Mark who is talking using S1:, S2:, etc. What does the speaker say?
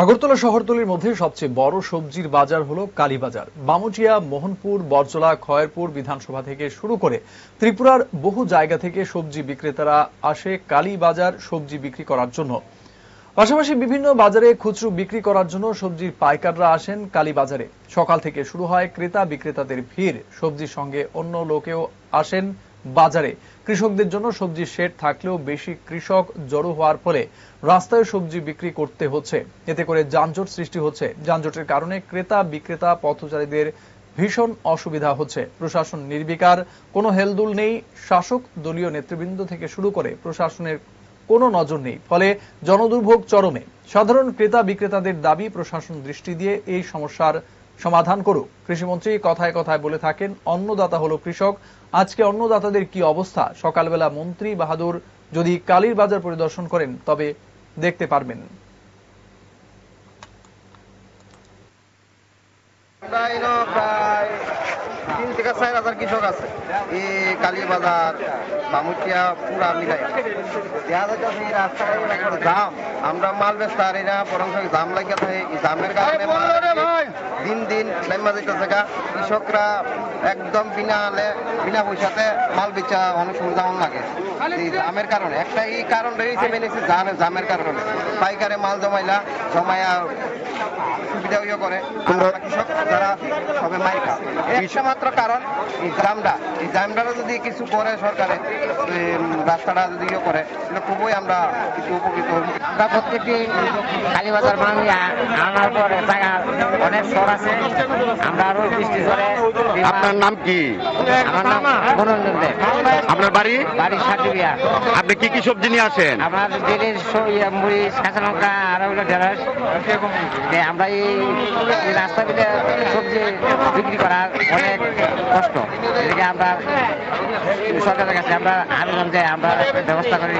S1: আগরতলা শহরতলির মধ্যে সবচেয়ে বড় সবজির বাজার হলো কালীবাজার। বামুটিয়া, মোহনপুর, বরজলা, খয়েরপুর বিধানসভা থেকে শুরু করে ত্রিপুরার বহু জায়গা থেকে সবজি বিক্রেতারা আসে কালীবাজার সবজি বিক্রি করার জন্য। পাশাপাশি বিভিন্ন বাজারে খুচরো বিক্রি করার জন্য সবজির পাইকাররা আসেন কালীবাজারে। সকাল থেকে শুরু হয় ক্রেতা বিক্রেতাদের ভিড়। সবজির সঙ্গে অন্য লোকেও আসেন বাজারে। কৃষকদের জন্য সবজির শেড থাকলেও বেশি কৃষক জড়ো হওয়ার ফলে রাস্তায় সবজি বিক্রি করতে হচ্ছে। এতে করে যানজট সৃষ্টি হচ্ছে। যানজটের কারণে ক্রেতা বিক্রেতা পথচারীদের ভীষণ অসুবিধা হচ্ছে। প্রশাসন নির্বিকার, কোনো হেলদুল নেই। শাসক দলীয় নেতৃবৃন্দ থেকে শুরু করে প্রশাসনের কোনো নজর নেই। ফলে জনদুর্ভোগ চরমে। সাধারণ ক্রেতা বিক্রেতাদের দাবি প্রশাসন দৃষ্টি দিয়ে এই সমস্যার সমাধান করুক। কৃষিমন্ত্রী কথায় কথায় বলে থাকেন, অন্নদাতা হলো কৃষক। আজকে অন্নদাতাদের কি অবস্থা? সকালবেলা মন্ত্রী বাহাদুর যদি কালীর বাজার পরিদর্শন করেন, তবে দেখতে পারবেন।
S2: এনো প্রায় থেকে চার হাজার কৃষক আছে। এই কালীবাজার বামুটিয়া পুরা মিলাই। দেখা যাচ্ছে এই রাস্তায় জাম। আমরা মাল বেচতে আর এরা বরং জাম লাগিয়ে থাকে। এই জামের কারণে দিন দিন নেমা যাইতেছে গা। কৃষকরা একদম বিনা আলে বিনা পয়সাতে মাল বেচা অনেক সময় দাম লাগে। এই জামের কারণে। একটা এই কারণ রয়েছে মেনেছে জামের জামের কারণে। পাইকারে মাল জমাইলা জমায়া সুবিধা ইয়ে করে। কৃষক যারা সবে খায়। একটা মাত্র কারণ এই জামটা। এই জামটা যদি কিছু করে সরকারে রাস্তাটা যদি ইয়ে করে তাহলে খুবই আমরা কিছু উপকৃত হব।
S3: আমরা প্রত্যেকটি কালীবাজার ভাঙি আনার পরে অনেক সর আছে। আমরা আরও বৃষ্টি করে
S4: আপনার নাম কি?
S3: আমার নাম মনোরঞ্জন
S4: আপনার বাড়ি?
S3: বাড়ির সাথে
S4: আপনি কি কি সবজি নিয়ে আসেন?
S3: আমার দিনের মুড়ি কাঁচা লঙ্কা আর ওগুলো ঢেঁড়স। আমরা এই রাস্তা দিয়ে সবজি বিক্রি করার অনেক কষ্ট। এদিকে আমরা সরকারের কাছে আমরা আবেদন যে আমরা ব্যবস্থা করি